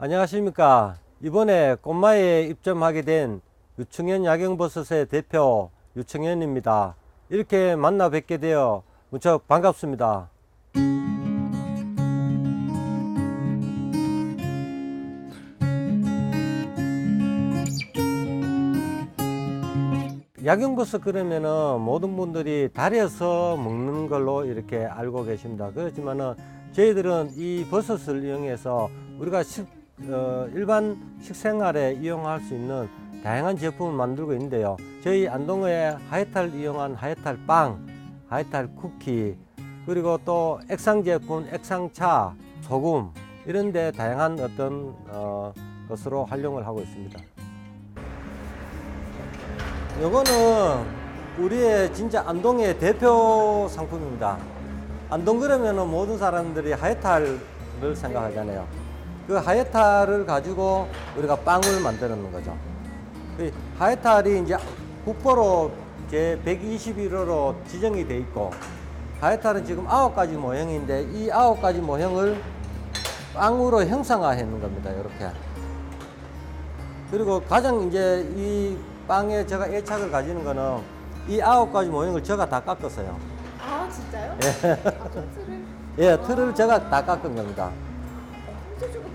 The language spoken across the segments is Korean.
안녕하십니까. 이번에 꽃마에 입점하게 된 유청현 야경버섯의 대표 유청현입니다. 이렇게 만나 뵙게 되어 무척 반갑습니다. 야경버섯 그러면은 모든 분들이 달여서 먹는 걸로 이렇게 알고 계십니다. 그렇지만은 저희들은 이 버섯을 이용해서 우리가 식, 어, 일반 식생활에 이용할 수 있는 다양한 제품을 만들고 있는데요. 저희 안동의 하이탈 이용한 하이탈 빵, 하이탈 쿠키, 그리고 또 액상 제품, 액상차, 소금 이런 데 다양한 어떤 어, 것으로 활용을 하고 있습니다. 요거는 우리의 진짜 안동의 대표 상품입니다. 안동 그러면은 모든 사람들이 하이탈을 생각하잖아요. 그 하이탈을 가지고 우리가 빵을 만드는 거죠. 그 하이탈이 이제 국보로 제 121호로 지정이 돼 있고 하이탈은 지금 아홉 가지 모형인데 이 아홉 가지 모형을 빵으로 형상화해 놓은 겁니다. 이렇게. 그리고 가장 이제 이 빵에 제가 애착을 가지는 거는 이 아홉 가지 모형을 제가 다 깎았어요. 아 진짜요? 아 통틀을 예, 틀을 제가 다 깎은 겁니다. 예,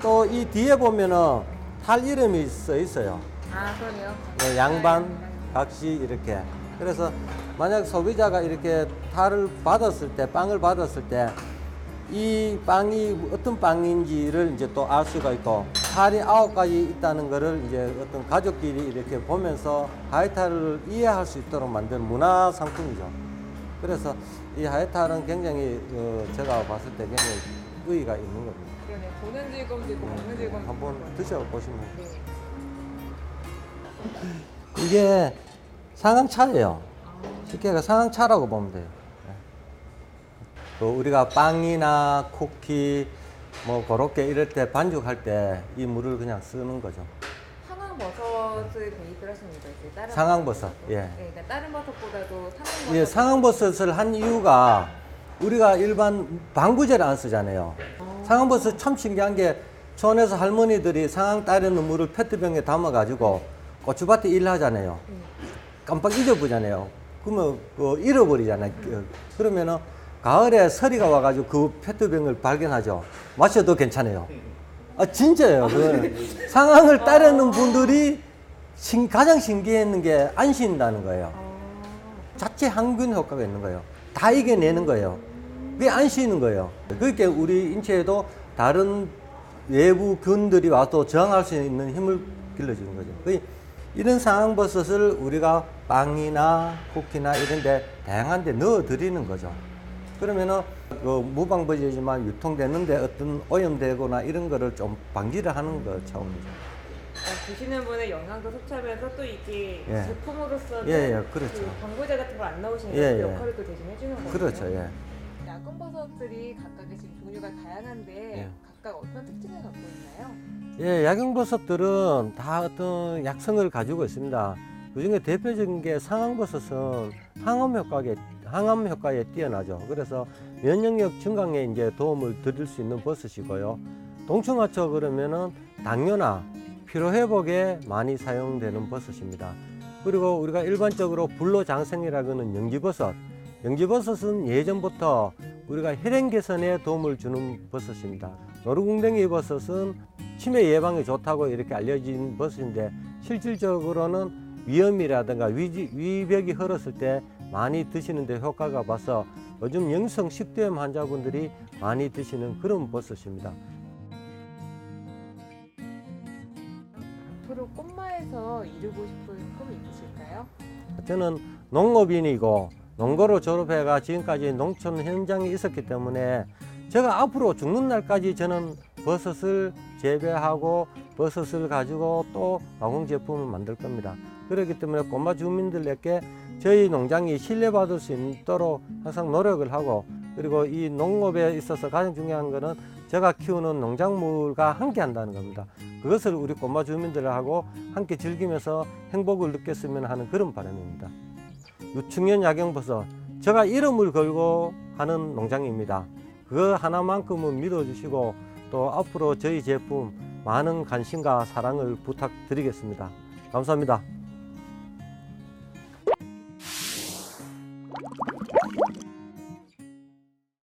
또 이 뒤에 보면은 탈 이름이 써 있어요. 아 그러네요. 예, 양반, 각시 이렇게. 그래서 만약 소비자가 이렇게 탈을 받았을 때, 빵을 받았을 때, 이 빵이 어떤 빵인지를 이제 또 알 수가 있고, 탈이 아홉 가지 있다는 거를 이제 어떤 가족끼리 이렇게 보면서 하이탈을 이해할 수 있도록 만든 문화 상품이죠. 그래서 이 하이탈은 굉장히 어, 제가 봤을 때 굉장히 의의가 있는 겁니다. 그러네. 보는 즐거움도 있고 먹는 즐거움도 음, 한번 있고. 드셔보시면 네. 이게 상황차예요. 쉽게 상황차라고 보면 돼요. 네. 그 우리가 빵이나 쿠키 뭐 그렇게 이럴 때 반죽할 때 이 물을 그냥 쓰는 거죠. 상황버섯을 배입을 하십니다. 다른 상황버섯, 버섯보다. 예. 네, 그러니까 다른 버섯보다도 상황버섯. 예, 상황버섯을 한 이유가 우리가 일반 방부제를 안 쓰잖아요. 상황버섯 참 신기한 게 촌에서 할머니들이 상황 따르는 물을 페트병에 담아가지고 고추밭에 일하잖아요. 깜빡 잊어버리잖아요. 그러면 그 잃어버리잖아요. 그- 그러면은 가을에 서리가 와가지고 그 페트병을 발견하죠. 마셔도 괜찮아요. 아 진짜예요. 그 상황을 따르는 분들이 신- 가장 신기했는 게 안 쉰다는 거예요. 아, 자체 항균 효과가 있는 거예요. 다 이겨내는 거예요. 그게 안 쉬는 거예요. 그러니까 우리 인체에도 다른 외부 균들이 와서 저항할 수 있는 힘을 길러주는 거죠. 그 이런 상황버섯을 우리가 빵이나 쿠키나 이런 데 다양한 데 넣어 드리는 거죠. 그러면은 그 무방법이지만 유통되는데 어떤 오염되거나 이런 거를 좀 방지를 하는 거 차원이죠. 어, 드시는 분의 영양도 섭취하면서 또 이게 예. 제품으로서는 예, 예, 그렇죠. 그 광고제 같은 걸안 넣으시니까 예, 그 예. 역할을 또 대신 해주는 거예요. 그렇죠, 예. 야금버섯들이 각각의 지금 종류가 다양한데 예. 각각 어떤 특징을 갖고 있나요? 예, 야경버섯들은 다 어떤 약성을 가지고 있습니다. 그 중에 대표적인 게 상황버섯은 항암 효과에, 항암 효과에 뛰어나죠. 그래서 면역력 증강에 이제 도움을 드릴 수 있는 버섯이고요. 동충하초 그러면은 당뇨나 피로 회복에 많이 사용되는 버섯입니다. 그리고 우리가 일반적으로 불로장생이라고 하는 영지버섯. 영지버섯은 예전부터 우리가 혈행 개선에 도움을 주는 버섯입니다. 노루궁뎅이 버섯은 치매 예방에 좋다고 이렇게 알려진 버섯인데 실질적으로는 위염이라든가 위, 위벽이 흘렀을 때 많이 드시는데 효과가 봐서 요즘 영성 식도염 환자분들이 많이 드시는 그런 버섯입니다. 꽃마에서 이루고 싶은 꿈이 있으실까요? 저는 농업인이고 농고로 졸업해가 지금까지 농촌 현장에 있었기 때문에 제가 앞으로 죽는 날까지 저는 버섯을 재배하고 버섯을 가지고 또 가공 제품을 만들 겁니다. 그렇기 때문에 꼬마 주민들에게 저희 농장이 신뢰받을 수 있도록 항상 노력을 하고 그리고 이 농업에 있어서 가장 중요한 거는 제가 키우는 농작물과 함께 한다는 겁니다. 그것을 우리 꼬마 주민들하고 함께 즐기면서 행복을 느꼈으면 하는 그런 바람입니다. 유충현 야경버섯 제가 이름을 걸고 하는 농장입니다. 그거 하나만큼은 믿어주시고 또 앞으로 저희 제품 많은 관심과 사랑을 부탁드리겠습니다. 감사합니다.